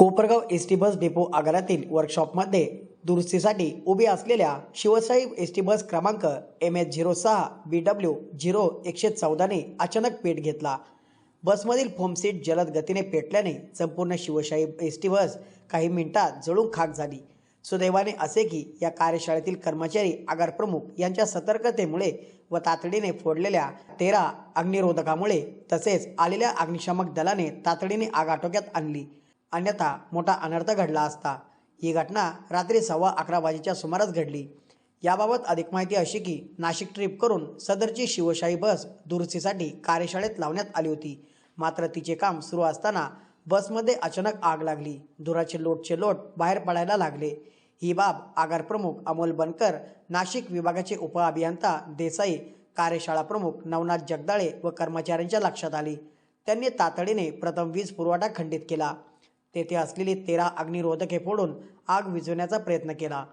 Kopargaon S T bus depot आगारातील वर्कशॉपमध्ये दुरुस्तीसाठी उभी असलेल्या शिवसाहेब एस टी बस क्रमांक एम एच झिरो सहा बी डब्ल्यू झिरो एकशे चौदाने अचानक पेट घेतला. बसमधील फोम सीट जलद गतीने पेटल्याने संपूर्ण शिवशाही एस टी बस काही मिनिटात जळून खाक झाली. सुदैवाने असे की या कार्यशाळेतील कर्मचारी आगार प्रमुख यांच्या सतर्कतेमुळे व तातडीने फोडलेल्या तेरा अग्निरोधकामुळे तसेच आलेल्या अग्निशामक दलाने तातडीने आग आटोक्यात आणली. अन्यथा मोठा अनर्थ घडला असता. ही घटना रात्री सव्वा अकरा वाजेच्या सुमारास घडली. याबाबत अधिक माहिती अशी की नाशिक ट्रिप करून सदरची शिवशाही बस दुरुस्तीसाठी कार्यशाळेत लावण्यात आली होती. मात्र तिचे काम सुरू असताना बसमध्ये अचानक आग लागली. धुराचे लोटचे लोट बाहेर पडायला लागले. ही बाब आगार प्रमुख अमोल बनकर नाशिक विभागाचे उपअभियंता देसाई कार्यशाळा प्रमुख नवनाथ जगदाळे व कर्मचाऱ्यांच्या लक्षात आली. त्यांनी तातडीने प्रथम वीज पुरवठा खंडित केला. तेथे असलेली तेरा अग्निरोधके फोडून आग विझवण्याचा प्रयत्न केला.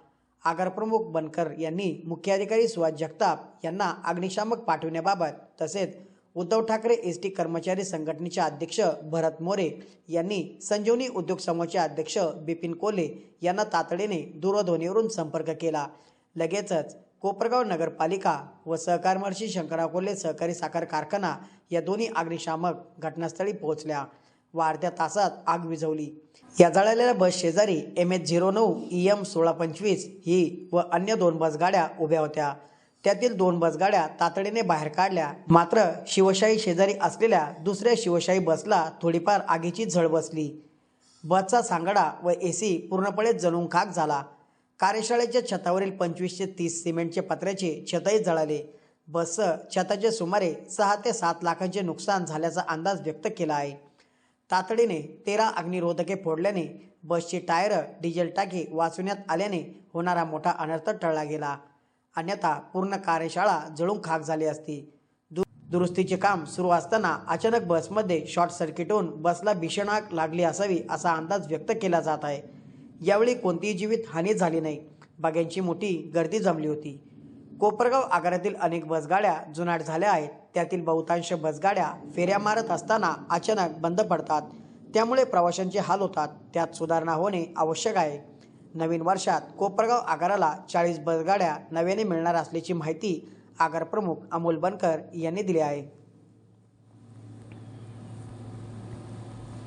आगार प्रमुख बनकर यांनी मुख्याधिकारी सुहास जगताप यांना अग्निशामक पाठविण्याबाबत तसेच उद्धव ठाकरे एस टी कर्मचारी संघटनेचे अध्यक्ष भरत मोरे यांनी संजीवनी उद्योग समूहाचे अध्यक्ष बिपिन कोले यांना तातडीने दूरध्वनीवरून संपर्क केला. लगेचच कोपरगाव नगरपालिका व सहकार महर्षी शंकरराव कोल्हे सहकारी साखर कारखाना या दोन्ही अग्निशामक घटनास्थळी पोहोचल्या. वाढत्या तासात आग विझवली. या जळालेल्या बस शेजारी एम एच झिरो नऊ ई एम सोळा पंचवीस ही व अन्य दोन बसगाड्या उभ्या होत्या. त्यातील दोन बसगाड्या तातडीने बाहेर काढल्या. मात्र शिवशाही शेजारी असलेल्या दुसऱ्या शिवशाही बसला थोडीफार आगीची झळ बसली. बसचा सांगाडा व एसी पूर्णपणे जळून खाक झाला. कार्यशाळेच्या छतावरील पंचवीसशे तीस सिमेंटचे पत्र्याचे छतही जळाले. बसचं छताचे सुमारे सहा ते सात लाखांचे नुकसान झाल्याचा अंदाज व्यक्त केला आहे. तातडीने तेरा अग्निरोधके फोडल्याने बसची टायर डिझेल टाकी वाचवण्यात आल्याने होणारा मोठा अनर्थ टळला गेला. अन्यथा पूर्ण कार्यशाळा जळून खाक झाली असती. दु दुरुस्तीचे काम सुरू असताना अचानक बसमध्ये शॉर्ट सर्किट होऊन बसला भीषण आग लागली असावी असा अंदाज व्यक्त केला जात आहे. यावेळी कोणतीही जीवित हानी झाली नाही. बघ्यांची मोठी गर्दी जमली होती. कोपरगाव आगारातील अनेक बसगाड्या जुनाट झाल्या आहेत. त्यातील बहुतांश बसगाड्या फेऱ्या मारत असताना अचानक बंद पडतात. त्यामुळे प्रवाशांचे हाल होतात. त्यात सुधारणा होणे आवश्यक आहे. नवीन वर्षात कोपरगाव आगाराला चाळीस बसगाड्या नव्याने मिळणार असल्याची माहिती आगार प्रमुख अमोल बनकर यांनी दिली आहे.